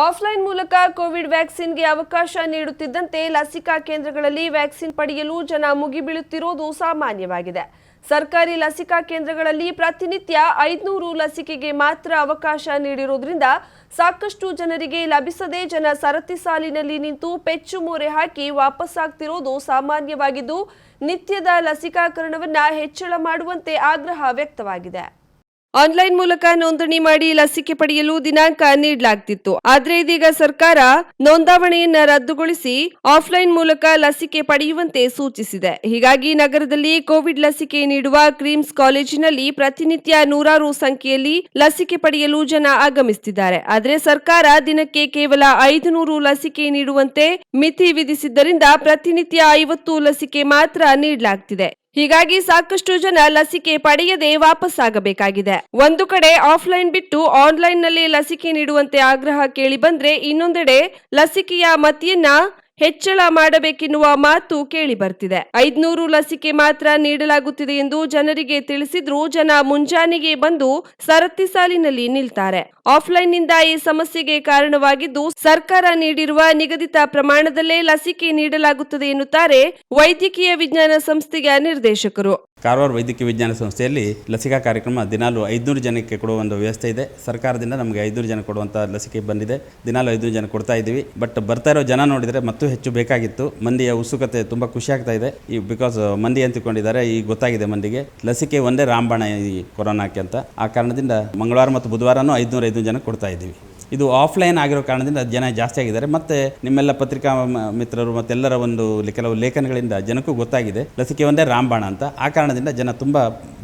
Offline ಮೂಲಕ Covid ವ್ಯಾಕ್ಸಿನ್ಗೆ ಅವಕಾಶ ನೀಡುತ್ತಿದ್ದಂತೆ ಲಸಿಕಾ ಕೇಂದ್ರಗಳಲ್ಲಿ ವ್ಯಾಕ್ಸಿನ್ ಪಡೆಯಲು ಜನ ಮುಗಿಬೀಳುತ್ತಿರುವುದು ಸಾಮಾನ್ಯವಾಗಿದೆ. ಸರ್ಕಾರಿ ಲಸಿಕಾ ಕೇಂದ್ರಗಳಲ್ಲಿ ಪ್ರತಿನಿತ್ಯ ಐದುನೂರು ಲಸಿಕೆಗೆ ಮಾತ್ರ ಅವಕಾಶ ನೀಡಿರುವುದರಿಂದ ಸಾಕಷ್ಟು ಜನರಿಗೆ ಲಭಿಸದೆ ಜನ ಸರತಿ ಸಾಲಿನಲ್ಲಿ ನಿಂತು ಪೆಚ್ಚು ಮೋರೆ ಹಾಕಿ ವಾಪಸ್ಸಾಗ್ತಿರೋದು ಸಾಮಾನ್ಯವಾಗಿದ್ದು, ನಿತ್ಯದ ಲಸಿಕಾಕರಣವನ್ನು ಹೆಚ್ಚಳ ಮಾಡುವಂತೆ ಆಗ್ರಹ ವ್ಯಕ್ತವಾಗಿದೆ. ಆನ್ಲೈನ್ ಮೂಲಕ ನೋಂದಣಿ ಮಾಡಿ ಲಸಿಕೆ ಪಡೆಯಲು ದಿನಾಂಕ ನೀಡಲಾಗ್ತಿತ್ತು. ಆದರೆ ಇದೀಗ ಸರ್ಕಾರ ನೋಂದಾವಣೆಯನ್ನ ರದ್ದುಗೊಳಿಸಿ ಆಫ್ಲೈನ್ ಮೂಲಕ ಲಸಿಕೆ ಪಡೆಯುವಂತೆ ಸೂಚಿಸಿದೆ. ಹೀಗಾಗಿ ನಗರದಲ್ಲಿ ಕೋವಿಡ್ ಲಸಿಕೆ ನೀಡುವ ಕ್ರೀಮ್ಸ್ ಕಾಲೇಜಿನಲ್ಲಿ ಪ್ರತಿನಿತ್ಯ ನೂರಾರು ಸಂಖ್ಯೆಯಲ್ಲಿ ಲಸಿಕೆ ಪಡೆಯಲು ಜನ ಆಗಮಿಸುತ್ತಿದ್ದಾರೆ ಆದರೆ ಸರ್ಕಾರ ದಿನಕ್ಕೆ ಕೇವಲ ಐದು ನೂರು ಲಸಿಕೆ ನೀಡುವಂತೆ ಮಿತಿ ವಿಧಿಸಿದ್ದರಿಂದ ಪ್ರತಿನಿತ್ಯ ಐವತ್ತು ಲಸಿಕೆ ಮಾತ್ರ ನೀಡಲಾಗ್ತಿದೆ. ಹೀಗಾಗಿ ಸಾಕಷ್ಟು ಜನ ಲಸಿಕೆ ಪಡೆಯದೆ ವಾಪಸ್ಸಾಗಬೇಕಾಗಿದೆ ಒಂದು ಕಡೆ ಆಫ್ಲೈನ್ ಬಿಟ್ಟು ಆನ್ಲೈನ್ನಲ್ಲಿ ಲಸಿಕೆ ನೀಡುವಂತೆ ಆಗ್ರಹ ಕೇಳಿ ಬಂದ್ರೆ ಇನ್ನೊಂದೆಡೆ ಲಸಿಕೆಯ ಮತಿಯನ್ನ ಹೆಚ್ಚಳ ಮಾಡಬೇಕೆನ್ನುವ ಮಾತು ಕೇಳಿ ಬರ್ತಿದೆ. ಐದ್ನೂರು ಲಸಿಕೆ ಮಾತ್ರ ನೀಡಲಾಗುತ್ತಿದೆ ಎಂದು ಜನರಿಗೆ ತಿಳಿಸಿದ್ರು ಜನ ಮುಂಜಾನೆಗೆ ಬಂದು ಸರತಿ ಸಾಲಿನಲ್ಲಿ ನಿಲ್ತಾರೆ. ಆಫ್ಲೈನ್ನಿಂದ ಈ ಸಮಸ್ಯೆಗೆ ಕಾರಣವಾಗಿದ್ದು, ಸರ್ಕಾರ ನೀಡಿರುವ ನಿಗದಿತ ಪ್ರಮಾಣದಲ್ಲೇ ಲಸಿಕೆ ನೀಡಲಾಗುತ್ತದೆ ಎನ್ನುತ್ತಾರೆ ವೈದ್ಯಕೀಯ ವಿಜ್ಞಾನ ಸಂಸ್ಥೆಯ ನಿರ್ದೇಶಕರು. ಕಾರವಾರ ವೈದ್ಯಕೀಯ ವಿಜ್ಞಾನ ಸಂಸ್ಥೆಯಲ್ಲಿ ಲಸಿಕಾ ಕಾರ್ಯಕ್ರಮ ದಿನಾಲು ಐದುನೂರು ಜನಕ್ಕೆ ಕೊಡುವ ಒಂದು ವ್ಯವಸ್ಥೆ ಇದೆ. ಸರ್ಕಾರದಿಂದ ನಮಗೆ ಐದುನೂರು ಜನ ಕೊಡುವಂತಹ ಲಸಿಕೆ ಬಂದಿದೆ. ದಿನಾಲು ಐದುನೂರು ಜನ ಕೊಡ್ತಾ ಇದ್ದೀವಿ. ಬಟ್ ಬರ್ತಾ ಇರೋ ಜನ ನೋಡಿದರೆ ಮತ್ತೂ ಹೆಚ್ಚು ಬೇಕಾಗಿತ್ತು. ಮಂದಿಯ ಉತ್ಸುಕತೆ ತುಂಬ ಖುಷಿ ಆಗ್ತಾ ಇದೆ. ಈ ಬಿಕಾಸ್ ಮಂದಿ ಅಂತಿಕೊಂಡಿದ್ದಾರೆ ಈಗ ಗೊತ್ತಾಗಿದೆ ಮಂದಿಗೆ. ಲಸಿಕೆ ಒಂದೇ ರಾಮಬಾಣ ಈ ಕೊರೋನಾಕ್ಕೆ ಅಂತ. ಆ ಕಾರಣದಿಂದ ಮಂಗಳವಾರ ಮತ್ತು ಬುಧವಾರನೂ ಐದುನೂರು ಐದುನೂರು ಜನ ಕೊಡ್ತಾ ಇದ್ದೀವಿ. ಇದು ಆಫ್ಲೈನ್ ಆಗಿರೋ ಕಾರಣದಿಂದ ಜನ ಜಾಸ್ತಿ ಆಗಿದ್ದಾರೆ. ಮತ್ತೆ ನಿಮ್ಮೆಲ್ಲ ಪತ್ರಿಕಾ ಮಿತ್ರರು ಮತ್ತೆಲ್ಲರ ಒಂದು ಕೆಲವು ಲೇಖನಗಳಿಂದ ಜನಕ್ಕೂ ಗೊತ್ತಾಗಿದೆ. ಲಸಿಕೆ ಒಂದೇ ರಾಮಬಾಣ ಅಂತ. ಆ ಕಾರಣದಿಂದ ಜನ ತುಂಬ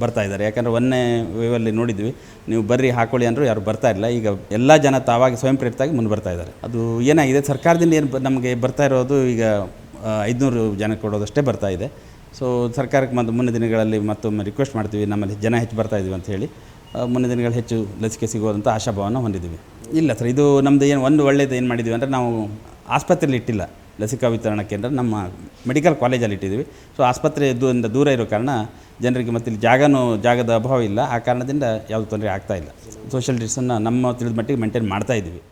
ಬರ್ತಾ ಇದ್ದಾರೆ. ಯಾಕಂದರೆ ಒಂದನೇ ವೇವಲ್ಲಿ ನೋಡಿದ್ವಿ. ನೀವು ಬರ್ರಿ, ಹಾಕೊಳ್ಳಿ ಅಂದರೂ ಯಾರು ಬರ್ತಾ ಇಲ್ಲ. ಈಗ ಎಲ್ಲ ಜನ ತಾವಾಗಿ ಸ್ವಯಂ ಪ್ರೇರಿತಾಗಿ ಮುಂದೆ ಬರ್ತಾ ಇದ್ದಾರೆ. ಅದು ಏನಾಗಿದೆ? ಸರ್ಕಾರದಿಂದ ಏನು ನಮಗೆ ಬರ್ತಾ ಇರೋದು ಈಗ ಐದುನೂರು ಜನ ಕೊಡೋದಷ್ಟೇ ಬರ್ತಾ ಇದೆ. ಸೊ ಸರ್ಕಾರಕ್ಕೆ ಮತ್ತು ಮುಂದಿನ ದಿನಗಳಲ್ಲಿ ಮತ್ತೊಮ್ಮೆ ರಿಕ್ವೆಸ್ಟ್ ಮಾಡ್ತೀವಿ. ನಮ್ಮಲ್ಲಿ ಜನ ಹೆಚ್ಚು ಬರ್ತಾ ಇದ್ದೀವಿ ಅಂತ ಹೇಳಿ. ಮುಂದಿನ ದಿನಗಳು ಹೆಚ್ಚು ಲಸಿಕೆ ಸಿಗುವಂಥ ಆಶಾಭಾವನ ಹೊಂದಿದ್ದೀವಿ. ಇಲ್ಲ ಸರ್ ಇದು ನಮ್ಮದು ಏನು ಒಂದು ಒಳ್ಳೆಯದು ಏನು ಮಾಡಿದ್ದೀವಿ ಅಂದರೆ ನಾವು ಆಸ್ಪತ್ರೆಯಲ್ಲಿ ಇಟ್ಟಿಲ್ಲ. ಲಸಿಕಾ ವಿತರಣಾ ಕೇಂದ್ರ ನಮ್ಮ ಮೆಡಿಕಲ್ ಕಾಲೇಜಲ್ಲಿ ಇಟ್ಟಿದ್ದೀವಿ. ಸೊ ಆಸ್ಪತ್ರೆ ದೂರಿಂದ ದೂರ ಇರೋ ಕಾರಣ ಜನರಿಗೆ ಮತ್ತೆ ಇಲ್ಲಿ ಜಾಗನೂ, ಜಾಗದ ಅಭಾವ ಇಲ್ಲ. ಆ ಕಾರಣದಿಂದ ಯಾವುದು ತೊಂದರೆ ಆಗ್ತಾ ಇಲ್ಲ. ಸೋಷಿಯಲ್ ಡಿಸ್ಟೆನ್ಸನ್ನು ನಮ್ಮ ತಿಳಿದ ಮಟ್ಟಿಗೆ ಮೇಂಟೈನ್ ಮಾಡ್ತಾ ಇದ್ದೀವಿ.